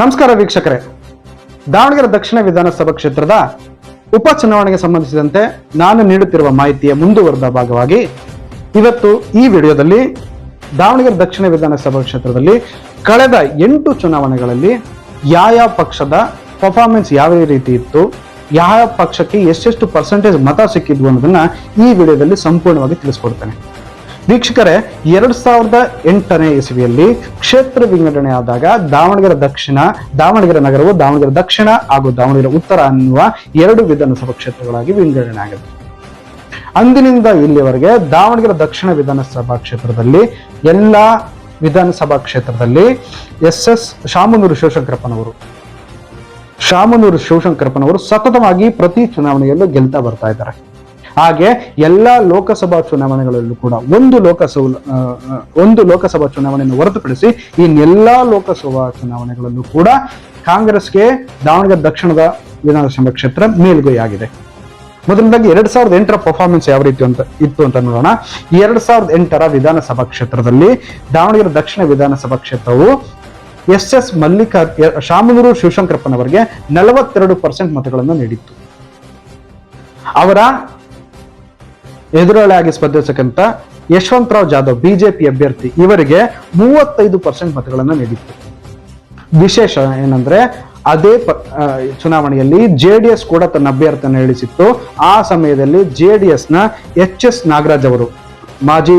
ನಮಸ್ಕಾರ ವೀಕ್ಷಕರೇ. ದಾವಣಗೆರೆ ದಕ್ಷಿಣ ವಿಧಾನಸಭಾ ಕ್ಷೇತ್ರದ ಉಪಚುನಾವಣೆಗೆ ಸಂಬಂಧಿಸಿದಂತೆ ನಾನು ನೀಡುತ್ತಿರುವ ಮಾಹಿತಿಯ ಮುಂದುವರೆದ ಭಾಗವಾಗಿ ಇವತ್ತು ಈ ವಿಡಿಯೋದಲ್ಲಿ ದಾವಣಗೆರೆ ದಕ್ಷಿಣ ವಿಧಾನಸಭಾ ಕ್ಷೇತ್ರದಲ್ಲಿ ಕಳೆದ ಎಂಟು ಚುನಾವಣೆಗಳಲ್ಲಿ ಯಾವ ಪಕ್ಷದ ಪರ್ಫಾರ್ಮೆನ್ಸ್ ಯಾವ ರೀತಿ ಇತ್ತು, ಯಾವ ಪಕ್ಷಕ್ಕೆ ಎಷ್ಟೆಷ್ಟು ಪರ್ಸೆಂಟೇಜ್ ಮತ ಸಿಕ್ಕಿದ್ವು ಅನ್ನೋದನ್ನ ಈ ವಿಡಿಯೋದಲ್ಲಿ ಸಂಪೂರ್ಣವಾಗಿ ತಿಳಿಸ್ಕೊಡ್ತೇನೆ. ವೀಕ್ಷಕರೇ, ಎರಡು ಸಾವಿರದ ಎಂಟನೇ ಇಸವಿಯಲ್ಲಿ ಕ್ಷೇತ್ರ ವಿಂಗಡಣೆ ಆದಾಗ ದಾವಣಗೆರೆ ದಕ್ಷಿಣ, ದಾವಣಗೆರೆ ನಗರವು ದಾವಣಗೆರೆ ದಕ್ಷಿಣ ಹಾಗೂ ದಾವಣಗೆರೆ ಉತ್ತರ ಅನ್ನುವ ಎರಡು ವಿಧಾನಸಭಾ ಕ್ಷೇತ್ರಗಳಾಗಿ ವಿಂಗಡಣೆ ಆಗಿದೆ ಅಂದಿನಿಂದ ಇಲ್ಲಿಯವರೆಗೆ ದಾವಣಗೆರೆ ದಕ್ಷಿಣ ವಿಧಾನಸಭಾ ಕ್ಷೇತ್ರದಲ್ಲಿ ಎಲ್ಲ ವಿಧಾನಸಭಾ ಕ್ಷೇತ್ರದಲ್ಲಿ ಎಸ್ ಎಸ್ ಶಾಮನೂರು ಶಿವಶಂಕರಪ್ಪನವರು ಶಾಮನೂರು ಶಿವಶಂಕರಪ್ಪನವರು ಸತತವಾಗಿ ಪ್ರತಿ ಚುನಾವಣೆಯಲ್ಲೂ ಗೆಲ್ತಾ ಬರ್ತಾ ಇದ್ದಾರೆ. ಹಾಗೆ ಎಲ್ಲ ಲೋಕಸಭಾ ಚುನಾವಣೆಗಳಲ್ಲೂ ಕೂಡ ಒಂದು ಲೋಕಸಭಾ ಒಂದು ಲೋಕಸಭಾ ಚುನಾವಣೆಯನ್ನು ಹೊರತುಪಡಿಸಿ ಇನ್ನೆಲ್ಲ ಲೋಕಸಭಾ ಚುನಾವಣೆಗಳಲ್ಲೂ ಕೂಡ ಕಾಂಗ್ರೆಸ್ಗೆ ದಾವಣಗೆರೆ ದಕ್ಷಿಣದ ವಿಧಾನಸಭಾ ಕ್ಷೇತ್ರ ಮೇಲುಗೈಯಾಗಿದೆ. ಮೊದಲನೇದಾಗಿ ಎರಡ್ ಸಾವಿರದ ಎಂಟರ ಪರ್ಫಾರ್ಮೆನ್ಸ್ ಯಾವ ರೀತಿ ಅಂತ ಇತ್ತು ಅಂತ ನೋಡೋಣ. ಎರಡ್ ಸಾವಿರದ ಎಂಟರ ವಿಧಾನಸಭಾ ಕ್ಷೇತ್ರದಲ್ಲಿ ದಾವಣಗೆರೆ ದಕ್ಷಿಣ ವಿಧಾನಸಭಾ ಕ್ಷೇತ್ರವು ಎಸ್ ಎಸ್ ಮಲ್ಲಿಕಾರ್ ಶಾಮನೂರು ಶಿವಶಂಕರಪ್ಪನವರಿಗೆ ನಲವತ್ತೆರಡು ಪರ್ಸೆಂಟ್ ಮತಗಳನ್ನು ನೀಡಿತ್ತು. ಅವರ ಎದುರಾಳಿಯಾಗಿ ಸ್ಪರ್ಧಿಸಕ್ಕಂತ ಯಶವಂತರಾವ್ ಜಾಧವ್ ಬಿಜೆಪಿ ಅಭ್ಯರ್ಥಿ, ಇವರಿಗೆ ಮೂವತ್ತೈದು ಪರ್ಸೆಂಟ್ ಮತಗಳನ್ನು ನೀಡಿತ್ತು. ವಿಶೇಷ ಏನಂದ್ರೆ, ಅದೇ ಚುನಾವಣೆಯಲ್ಲಿ ಜೆ ಕೂಡ ತನ್ನ ಅಭ್ಯರ್ಥಿಯನ್ನು ಇಳಿಸಿತ್ತು. ಆ ಸಮಯದಲ್ಲಿ ಜೆ ಡಿ ಎಸ್ನ ಎಚ್ ಎಸ್ ನಾಗರಾಜ್ ಅವರು, ಮಾಜಿ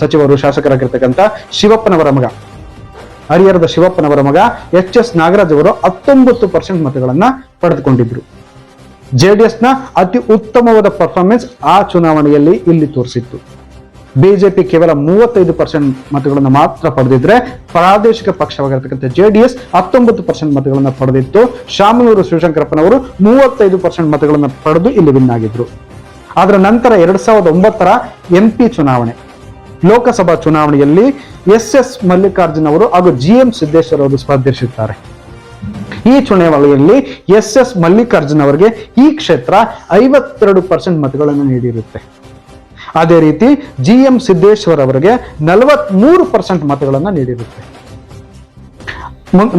ಸಚಿವರು, ಶಾಸಕರಾಗಿರ್ತಕ್ಕಂಥ ಶಿವಪ್ಪನವರ ಮಗ, ಹರಿಹರದ ಶಿವಪ್ಪನವರ ಮಗ ಎಚ್ ಎಸ್ ನಾಗರಾಜ್ ಅವರು ಹತ್ತೊಂಬತ್ತು ಪರ್ಸೆಂಟ್ ಮತಗಳನ್ನ ಪಡೆದುಕೊಂಡಿದ್ರು. ಜೆ ಡಿ ಎಸ್ನ ಅತಿ ಉತ್ತಮವಾದ ಪರ್ಫಾರ್ಮೆನ್ಸ್ ಆ ಚುನಾವಣೆಯಲ್ಲಿ ಇಲ್ಲಿ ತೋರಿಸಿತ್ತು. ಬಿಜೆಪಿ ಕೇವಲ ಮೂವತ್ತೈದು ಪರ್ಸೆಂಟ್ ಮತಗಳನ್ನು ಮಾತ್ರ ಪಡೆದಿದ್ರೆ ಪ್ರಾದೇಶಿಕ ಪಕ್ಷವಾಗಿರ್ತಕ್ಕಂಥ ಜೆ ಡಿ ಎಸ್ ಹತ್ತೊಂಬತ್ತು ಪರ್ಸೆಂಟ್ ಮತಗಳನ್ನು ಪಡೆದಿತ್ತು. ಶಾಮನೂರು ಶಿವಶಂಕರಪ್ಪನವರು ಮೂವತ್ತೈದು ಪರ್ಸೆಂಟ್ ಮತಗಳನ್ನು ಪಡೆದು ಇಲ್ಲಿ ವಿನ್ ಆಗಿದ್ರು. ಅದರ ನಂತರ ಎರಡ್ ಸಾವಿರದ ಒಂಬತ್ತರ ಎಂಪಿ ಚುನಾವಣೆ. ಲೋಕಸಭಾ ಚುನಾವಣೆಯಲ್ಲಿ ಎಸ್ ಎಸ್ ಮಲ್ಲಿಕಾರ್ಜುನ್ ಅವರು ಹಾಗೂ ಜಿ ಎಂ ಸಿದ್ದೇಶ್ವರ್ ಅವರು ಸ್ಪರ್ಧಿಸುತ್ತಾರೆ ಈ ಚುನಾವಣೆಯಲ್ಲಿ ಎಸ್ ಎಸ್ ಮಲ್ಲಿಕಾರ್ಜುನ್ ಅವರಿಗೆ ಈ ಕ್ಷೇತ್ರ ಐವತ್ತೆರಡು ಪರ್ಸೆಂಟ್ ಮತಗಳನ್ನು ನೀಡಿರುತ್ತೆ. ಅದೇ ರೀತಿ ಜಿ ಎಂ ಸಿದ್ದೇಶ್ವರ್ ಅವರಿಗೆ ನಲವತ್ಮೂರು ಪರ್ಸೆಂಟ್ ಮತಗಳನ್ನು ನೀಡಿರುತ್ತೆ.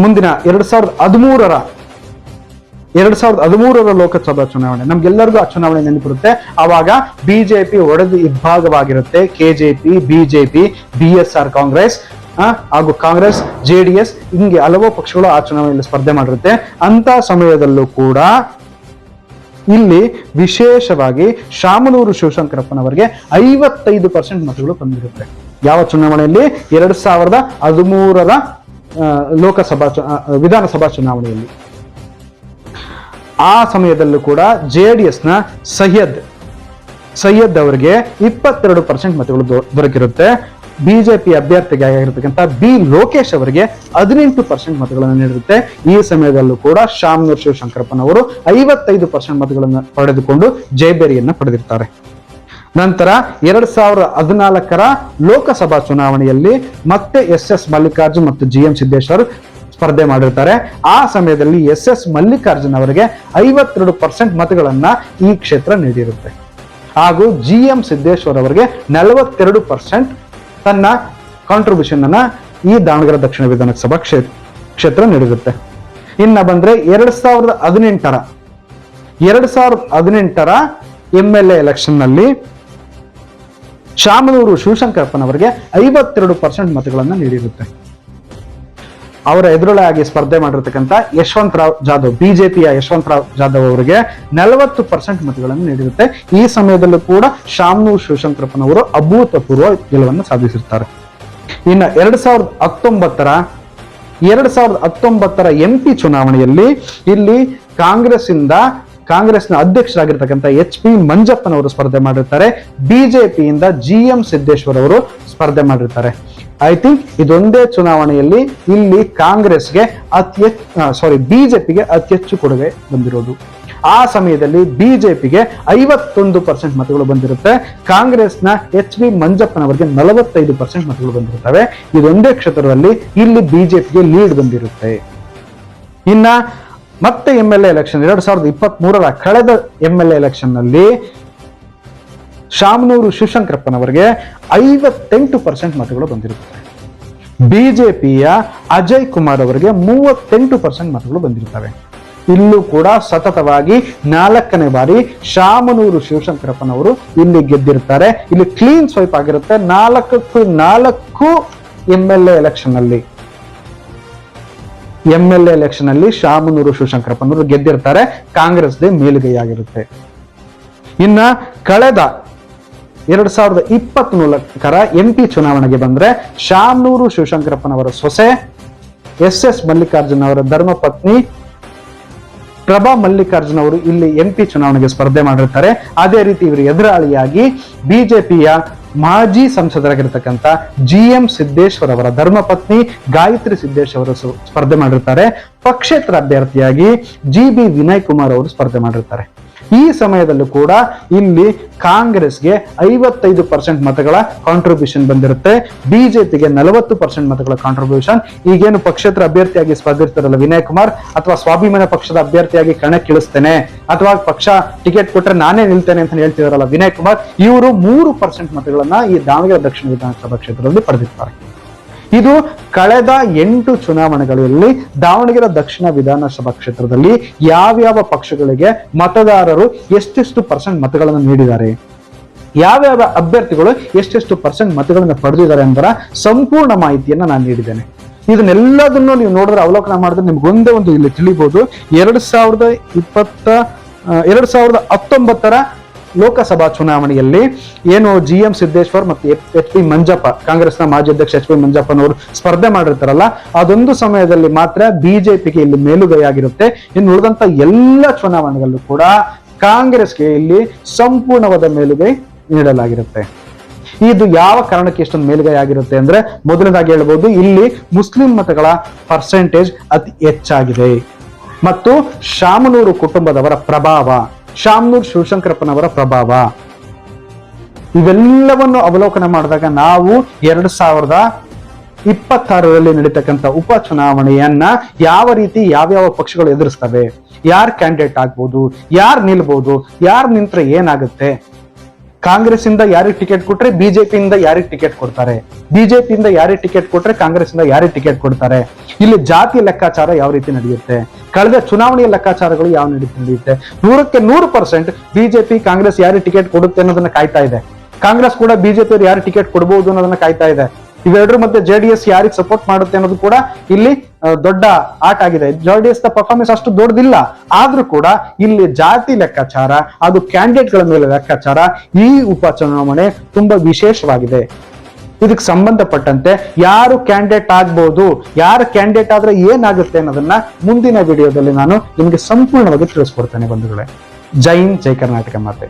ಮುಂದಿನ ಎರಡ್ ಸಾವಿರದ ಹದಿಮೂರರ, ಎರಡ್ ಸಾವಿರದ ಹದಿಮೂರರ ಲೋಕಸಭಾ ಚುನಾವಣೆ, ನಮ್ಗೆಲ್ಲರಿಗೂ ಆ ಚುನಾವಣೆ ನೆನಪಿರುತ್ತೆ. ಅವಾಗ ಬಿಜೆಪಿ ಒಡೆದು ಇಬ್ಬಾಗವಾಗಿರುತ್ತೆ KJP, BJP, BSR S R Congress ಹಾಗೂ ಕಾಂಗ್ರೆಸ್, ಜೆ ಡಿ ಎಸ್ ಹಿಂಗೆ ಹಲವು ಪಕ್ಷಗಳು ಆ ಚುನಾವಣೆಯಲ್ಲಿ ಸ್ಪರ್ಧೆ ಮಾಡಿರುತ್ತೆ. ಅಂತ ಸಮಯದಲ್ಲೂ ಕೂಡ ಇಲ್ಲಿ ವಿಶೇಷವಾಗಿ ಶಾಮನೂರು ಶಿವಶಂಕರಪ್ಪನವರಿಗೆ ಐವತ್ತೈದು ಪರ್ಸೆಂಟ್ ಮತಗಳು ಬಂದಿರುತ್ತೆ. ಯಾವ ಚುನಾವಣೆಯಲ್ಲಿ? ಎರಡ್ ಸಾವಿರದ ಹದಿಮೂರರ ಲೋಕಸಭಾ ವಿಧಾನಸಭಾ ಚುನಾವಣೆಯಲ್ಲಿ. ಆ ಸಮಯದಲ್ಲೂ ಕೂಡ ಜೆ ಡಿ ಸಯ್ಯದ್ ಸೈಯದ್ ಅವರಿಗೆ ಇಪ್ಪತ್ತೆರಡು ಪರ್ಸೆಂಟ್ ಮತಗಳು ದೊರಕಿರುತ್ತೆ. ಬಿಜೆಪಿ ಅಭ್ಯರ್ಥಿಗೆ ಆಗಿರತಕ್ಕಂಥ ಬಿ ಲೋಕೇಶ್ ಅವರಿಗೆ ಹದಿನೆಂಟು ಪರ್ಸೆಂಟ್ ಮತಗಳನ್ನು ನೀಡಿರುತ್ತೆ ಈ ಸಮಯದಲ್ಲೂ ಕೂಡ ಶಾಮನೂರ್ ಶಿವಶಂಕರಪ್ಪನವರು ಐವತ್ತೈದು ಪರ್ಸೆಂಟ್ ಮತಗಳನ್ನು ಪಡೆದುಕೊಂಡು ಜಯಬೇರಿಯನ್ನ ಪಡೆದಿರ್ತಾರೆ. ನಂತರ ಎರಡ್ ಸಾವಿರದ ಹದಿನಾಲ್ಕರ ಲೋಕಸಭಾ ಚುನಾವಣೆಯಲ್ಲಿ ಮತ್ತೆ ಎಸ್ ಎಸ್ ಮಲ್ಲಿಕಾರ್ಜುನ್ ಮತ್ತು ಜಿ ಎಂ ಸಿದ್ದೇಶ್ವರ್ ಸ್ಪರ್ಧೆ ಮಾಡಿರ್ತಾರೆ. ಆ ಸಮಯದಲ್ಲಿ ಎಸ್ ಎಸ್ ಮಲ್ಲಿಕಾರ್ಜುನ್ ಅವರಿಗೆ ಐವತ್ತೆರಡು ಪರ್ಸೆಂಟ್ ಮತಗಳನ್ನ ಈ ಕ್ಷೇತ್ರ ನೀಡಿರುತ್ತೆ. ಹಾಗೂ ಜಿ ಎಂ ಸಿದ್ದೇಶ್ವರ್ ಅವರಿಗೆ ನಲವತ್ತೆರಡು ಪರ್ಸೆಂಟ್ ತನ್ನ ಕಾಂಟ್ರಿಬ್ಯೂಷನ್ ಅನ್ನ ಈ ದಾವಣಗೆರೆ ದಕ್ಷಿಣ ವಿಧಾನಸಭಾ ಕ್ಷೇತ್ರ ಕ್ಷೇತ್ರ ನೀಡಿರುತ್ತೆ. ಇನ್ನ ಬಂದ್ರೆ ಎರಡ್ ಸಾವಿರದ ಹದಿನೆಂಟರ, ಎರಡ್ ಸಾವಿರದ ಹದಿನೆಂಟರ ಎಂ ಎಲ್ ಎ ಎಲೆಕ್ಷನ್ನಲ್ಲಿ ಶಾಮನೂರು ಶಿವಶಂಕರಪ್ಪನವರಿಗೆ ಐವತ್ತೆರಡು ಪರ್ಸೆಂಟ್ ಮತಗಳನ್ನು ನೀಡಿರುತ್ತೆ. ಅವರ ಎದುರುಳಾಗಿ ಸ್ಪರ್ಧೆ ಮಾಡಿರ್ತಕ್ಕಂಥ ಯಶವಂತರಾವ್ ಜಾಧವ್, ಬಿಜೆಪಿಯ ಯಶವಂತರಾವ್ ಜಾಧವ್ ಅವರಿಗೆ ನಲವತ್ತು ಪರ್ಸೆಂಟ್ ಮತಗಳನ್ನು ನೀಡಿರುತ್ತೆ. ಈ ಸಮಯದಲ್ಲೂ ಕೂಡ ಶಾಮನೂರು ಶಿವಶಂಕರಪ್ಪನವರು ಅಭೂತಪೂರ್ವ ಗೆಲುವನ್ನು ಸಾಧಿಸಿರ್ತಾರೆ. ಇನ್ನು ಎರಡ್ ಸಾವಿರದ ಹತ್ತೊಂಬತ್ತರ, ಎರಡ್ ಸಾವಿರದ ಹತ್ತೊಂಬತ್ತರ ಎಂ ಪಿ ಚುನಾವಣೆಯಲ್ಲಿ ಇಲ್ಲಿ ಕಾಂಗ್ರೆಸ್ ಇಂದ ಕಾಂಗ್ರೆಸ್ನ ಅಧ್ಯಕ್ಷರಾಗಿರ್ತಕ್ಕಂಥ ಎಚ್ ಪಿ ಮಂಜಪ್ಪನವರು ಸ್ಪರ್ಧೆ ಮಾಡಿರ್ತಾರೆ. ಬಿಜೆಪಿಯಿಂದ ಜಿ ಎಂ ಸಿದ್ದೇಶ್ವರ್ ಅವರು ಸ್ಪರ್ಧೆ ಮಾಡಿರ್ತಾರೆ. ಐ ಥಿಂಕ್ ಇದೊಂದೇ ಚುನಾವಣೆಯಲ್ಲಿ ಇಲ್ಲಿ ಕಾಂಗ್ರೆಸ್ಗೆ ಅತಿ ಹೆಚ್ಚು ಸಾರಿ ಬಿಜೆಪಿಗೆ ಅತಿ ಹೆಚ್ಚು ಕೊಡುಗೆ ಬಂದಿರೋದು. ಆ ಸಮಯದಲ್ಲಿ ಬಿಜೆಪಿಗೆ ಐವತ್ತೊಂದು ಪರ್ಸೆಂಟ್ ಮತಗಳು ಬಂದಿರುತ್ತೆ. ಕಾಂಗ್ರೆಸ್ನ ಎಚ್ ವಿ ಮಂಜಪ್ಪನವರಿಗೆ ನಲವತ್ತೈದು ಪರ್ಸೆಂಟ್ ಮತಗಳು ಬಂದಿರುತ್ತವೆ. ಇದೊಂದೇ ಕ್ಷೇತ್ರದಲ್ಲಿ ಇಲ್ಲಿ ಬಿಜೆಪಿಗೆ ಲೀಡ್ ಬಂದಿರುತ್ತೆ. ಇನ್ನ ಮತ್ತೆ ಎಂ ಎಲ್ ಎಲೆಕ್ಷನ್ ಎರಡ್ ಸಾವಿರದ ಇಪ್ಪತ್ತ್ ಮೂರರ ಕಳೆದ ಎಂ ಎಲ್ ಎಲೆಕ್ಷನ್ನಲ್ಲಿ ಶಾಮನೂರು ಶಿವಶಂಕರಪ್ಪನವರಿಗೆ ಐವತ್ತೆಂಟು ಪರ್ಸೆಂಟ್ ಮತಗಳು ಬಂದಿರುತ್ತದೆ ಬಿಜೆಪಿಯ ಅಜಯ್ ಕುಮಾರ್ ಅವರಿಗೆ ಮೂವತ್ತೆಂಟು ಪರ್ಸೆಂಟ್ ಮತಗಳು ಬಂದಿರ್ತವೆ ಇಲ್ಲೂ ಕೂಡ ಸತತವಾಗಿ ನಾಲ್ಕನೇ ಬಾರಿ ಶಾಮನೂರು ಶಿವಶಂಕರಪ್ಪನವರು ಇಲ್ಲಿ ಗೆದ್ದಿರ್ತಾರೆ ಇಲ್ಲಿ ಕ್ಲೀನ್ ಸ್ವೈಪ್ ಆಗಿರುತ್ತೆ. ನಾಲ್ಕು ನಾಲ್ಕು ಎಂ ಎಲ್ ಎ ಎಲೆಕ್ಷನ್ ಅಲ್ಲಿ. ಎಂ ಎಲ್ ಎ ಎಲೆಕ್ಷನ್ ಅಲ್ಲಿ ಶಾಮನೂರು ಶಿವಶಂಕರಪ್ಪನವರು ಗೆದ್ದಿರ್ತಾರೆ. ಕಾಂಗ್ರೆಸ್ದೇ ಮೇಲುಗೈಯಾಗಿರುತ್ತೆ. ಇನ್ನ ಕಳೆದ ಎರಡ್ ಸಾವಿರದ ಇಪ್ಪತ್ತ್ ಮೂಲಕರ ಎಂ ಪಿ ಚುನಾವಣೆಗೆ ಬಂದ್ರೆ ಶಾಮನೂರು ಶಿವಶಂಕರಪ್ಪನವರ ಸೊಸೆ ಎಸ್ ಎಸ್ ಮಲ್ಲಿಕಾರ್ಜುನ್ ಅವರ ಧರ್ಮಪತ್ನಿ ಪ್ರಭಾ ಮಲ್ಲಿಕಾರ್ಜುನ್ ಅವರು ಇಲ್ಲಿ ಎಂ ಪಿ ಚುನಾವಣೆಗೆ ಸ್ಪರ್ಧೆ ಮಾಡಿರ್ತಾರೆ. ಅದೇ ರೀತಿ ಇವರು ಎದುರಾಳಿಯಾಗಿ ಬಿಜೆಪಿಯ ಮಾಜಿ ಸಂಸದರಾಗಿರ್ತಕ್ಕಂಥ ಜಿ ಎಂ ಸಿದ್ದೇಶ್ವರ್ ಅವರ ಧರ್ಮಪತ್ನಿ ಗಾಯತ್ರಿ ಸಿದ್ದೇಶ್ ಅವರು ಸ್ಪರ್ಧೆ ಮಾಡಿರ್ತಾರೆ. ಪಕ್ಷೇತರ ಅಭ್ಯರ್ಥಿಯಾಗಿ ಜಿ ಬಿ ವಿನಯ್ ಕುಮಾರ್ ಅವರು ಸ್ಪರ್ಧೆ ಮಾಡಿರ್ತಾರೆ. ಈ ಸಮಯದಲ್ಲೂ ಕೂಡ ಇಲ್ಲಿ ಕಾಂಗ್ರೆಸ್ಗೆ ಐವತ್ತೈದು ಪರ್ಸೆಂಟ್ ಮತಗಳ ಕಾಂಟ್ರಿಬ್ಯೂಷನ್ ಬಂದಿರುತ್ತೆ. ಬಿಜೆಪಿಗೆ ನಲವತ್ತು ಪರ್ಸೆಂಟ್ ಮತಗಳ ಕಾಂಟ್ರಿಬ್ಯೂಷನ್ ಈಗೇನು ಪಕ್ಷೇತರ ಅಭ್ಯರ್ಥಿಯಾಗಿ ಸ್ಪರ್ಧಿಸ್ತಾರಲ್ಲ ವಿನಯ್ ಕುಮಾರ್? ಅಥವಾ ಸ್ವಾಭಿಮಾನ ಪಕ್ಷದ ಅಭ್ಯರ್ಥಿಯಾಗಿ ಕಣಕ್ಕಿಳಿಸ್ತೇನೆ ಅಥವಾ ಪಕ್ಷ ಟಿಕೆಟ್ ಕೊಟ್ಟರೆ ನಾನೇ ನಿಲ್ತೇನೆ ಅಂತ ಹೇಳ್ತಿದಾರಲ್ಲ ವಿನಯ್ ಕುಮಾರ್? ಇವರು ಮೂರು ಪರ್ಸೆಂಟ್ ಮತಗಳನ್ನ ಈ ದಾವಣಗೆರೆ ದಕ್ಷಿಣ ವಿಧಾನಸಭಾ ಕ್ಷೇತ್ರದಲ್ಲಿ ಪಡೆದಿರ್ತಾರೆ. ಇದು ಕಳೆದ ಎಂಟು ಚುನಾವಣೆಗಳಲ್ಲಿ ದಾವಣಗೆರೆ ದಕ್ಷಿಣ ವಿಧಾನಸಭಾ ಕ್ಷೇತ್ರದಲ್ಲಿ ಯಾವ್ಯಾವ ಪಕ್ಷಗಳಿಗೆ ಮತದಾರರು ಎಷ್ಟೆಷ್ಟು ಪರ್ಸೆಂಟ್ ಮತಗಳನ್ನು ನೀಡಿದ್ದಾರೆ? ಯಾವ್ಯಾವ ಅಭ್ಯರ್ಥಿಗಳು ಎಷ್ಟೆಷ್ಟು ಪರ್ಸೆಂಟ್ ಮತಗಳನ್ನು ಪಡೆದಿದ್ದಾರೆ ಎಂಬರ ಸಂಪೂರ್ಣ ಮಾಹಿತಿಯನ್ನ ನಾನು ನೀಡಿದ್ದೇನೆ. ಇದನ್ನೆಲ್ಲದನ್ನು ನೀವು ನೋಡಿದ್ರೆ ಅವಲೋಕನ ಮಾಡಿದ್ರೆ ನಿಮ್ಗೆ ಒಂದೇ ಇಲ್ಲಿ ತಿಳಿಬಹುದು ಎರಡ್ ಸಾವಿರದ ಇಪ್ಪತ್ತ ಎರಡ್ ಸಾವಿರದ ಹತ್ತೊಂಬತ್ತರ ಲೋಕಸಭಾ ಚುನಾವಣೆಯಲ್ಲಿ ಏನು ಜಿ ಎಂ ಸಿದ್ದೇಶ್ವರ್ ಮತ್ತು ಎಚ್ ಪಿ ಮಂಜಪ್ಪ, ಕಾಂಗ್ರೆಸ್ನ ಮಾಜಿ ಅಧ್ಯಕ್ಷ ಎಚ್ ಪಿ ಮಂಜಪ್ಪನವರು ಸ್ಪರ್ಧೆ ಮಾಡಿರ್ತಾರಲ್ಲ, ಅದೊಂದು ಸಮಯದಲ್ಲಿ ಮಾತ್ರ ಬಿಜೆಪಿಗೆ ಇಲ್ಲಿ ಮೇಲುಗೈಯಾಗಿರುತ್ತೆ. ಇನ್ನು ಉಳಿದಂತ ಎಲ್ಲ ಚುನಾವಣೆಗಳಲ್ಲೂ ಕೂಡ ಕಾಂಗ್ರೆಸ್ಗೆ ಇಲ್ಲಿ ಸಂಪೂರ್ಣವಾದ ಮೇಲುಗೈ ನೀಡಲಾಗಿರುತ್ತೆ. ಇದು ಯಾವ ಕಾರಣಕ್ಕೆ ಇಷ್ಟೊಂದು ಮೇಲುಗೈ ಆಗಿರುತ್ತೆ ಅಂದ್ರೆ ಮೊದಲನೇದಾಗಿ ಹೇಳ್ಬೋದು, ಇಲ್ಲಿ ಮುಸ್ಲಿಂ ಮತಗಳ ಪರ್ಸೆಂಟೇಜ್ ಅತಿ ಹೆಚ್ಚಾಗಿದೆ. ಮತ್ತು ಶಾಮನೂರು ಕುಟುಂಬದವರ ಪ್ರಭಾವ. ಶಾಮನೂರು ಶಿವಶಂಕರಪ್ಪನವರ ಪ್ರಭಾವ. ಇವೆಲ್ಲವನ್ನು ಅವಲೋಕನ ಮಾಡಿದಾಗ ನಾವು ಎರಡು ಸಾವಿರದ ಇಪ್ಪತ್ತಾರರಲ್ಲಿ ನಡೀತಕ್ಕಂಥ ಉಪ ಚುನಾವಣೆಯನ್ನ ಯಾವ ರೀತಿ ಯಾವ್ಯಾವ ಪಕ್ಷಗಳು ಎದುರಿಸ್ತವೆ, ಯಾರ್ ಕ್ಯಾಂಡಿಡೇಟ್ ಆಗ್ಬೋದು, ಯಾರು ನಿಲ್ಬಹುದು ಯಾರು ನಿಂತ್ರೆ ಏನಾಗುತ್ತೆ? ಕಾಂಗ್ರೆಸ್ ಇಂದ ಯಾರಿಗೆ ಟಿಕೆಟ್ ಕೊಟ್ರೆ ಬಿಜೆಪಿಯಿಂದ ಯಾರಿಗೆ ಟಿಕೆಟ್ ಕೊಡ್ತಾರೆ? ಬಿಜೆಪಿಯಿಂದ ಯಾರಿಗೆ ಟಿಕೆಟ್ ಕೊಟ್ರೆ ಕಾಂಗ್ರೆಸ್ ಇಂದ ಯಾರಿಗೆ ಟಿಕೆಟ್ ಕೊಡ್ತಾರೆ? ಇಲ್ಲಿ ಜಾತಿ ಲೆಕ್ಕಾಚಾರ ಯಾವ ರೀತಿ ನಡೆಯುತ್ತೆ? ಕಳೆದ ಚುನಾವಣೆಯ ಲೆಕ್ಕಾಚಾರಗಳು ಯಾವ ನಡೆಯುತ್ತೆ ನೂರಕ್ಕೆ ನೂರು ಪರ್ಸೆಂಟ್ ಬಿಜೆಪಿ, ಕಾಂಗ್ರೆಸ್ ಯಾರಿಗೆ ಟಿಕೆಟ್ ಕೊಡುತ್ತೆ ಅನ್ನೋದನ್ನ ಕಾಯ್ತಾ ಇದೆ. ಕಾಂಗ್ರೆಸ್ ಕೂಡ ಬಿಜೆಪಿ ಅವ್ರು ಯಾರು ಟಿಕೆಟ್ ಕೊಡಬಹುದು ಅನ್ನೋದನ್ನ ಕಾಯ್ತಾ ಇದೆ. ಇವೆರಡರ ಮಧ್ಯೆ ಜೆ ಡಿ ಎಸ್ ಯಾರಿಗೆ ಸಪೋರ್ಟ್ ಮಾಡುತ್ತೆ ಅನ್ನೋದು ಕೂಡ ಇಲ್ಲಿ ದೊಡ್ಡ ಆಟ ಆಗಿದೆ. ಜೆ ಡಿ ಎಸ್ ಪರ್ಫಾರ್ಮೆನ್ಸ್ ಅಷ್ಟು ದೊಡ್ಡದಿಲ್ಲ. ಆದ್ರೂ ಕೂಡ ಇಲ್ಲಿ ಜಾತಿ ಲೆಕ್ಕಾಚಾರ, ಅದು ಕ್ಯಾಂಡಿಡೇಟ್ಗಳ ಮೇಲೆ ಲೆಕ್ಕಾಚಾರ ಈ ಉಪ ಚುನಾವಣೆ ತುಂಬಾ ವಿಶೇಷವಾಗಿದೆ. ಇದಕ್ಕೆ ಸಂಬಂಧಪಟ್ಟಂತೆ ಯಾರು ಕ್ಯಾಂಡಿಡೇಟ್ ಆಗ್ಬಹುದು ಯಾರು ಕ್ಯಾಂಡಿಡೇಟ್ ಆದ್ರೆ ಏನಾಗುತ್ತೆ ಅನ್ನೋದನ್ನ ಮುಂದಿನ ವಿಡಿಯೋದಲ್ಲಿ ನಾನು ನಿಮಗೆ ಸಂಪೂರ್ಣವಾಗಿ ತಿಳಿಸ್ಕೊಡ್ತೇನೆ ಬಂಧುಗಳೇ. ಜೈನ್ ಜೈ ಕರ್ನಾಟಕ ಮಾತೆ.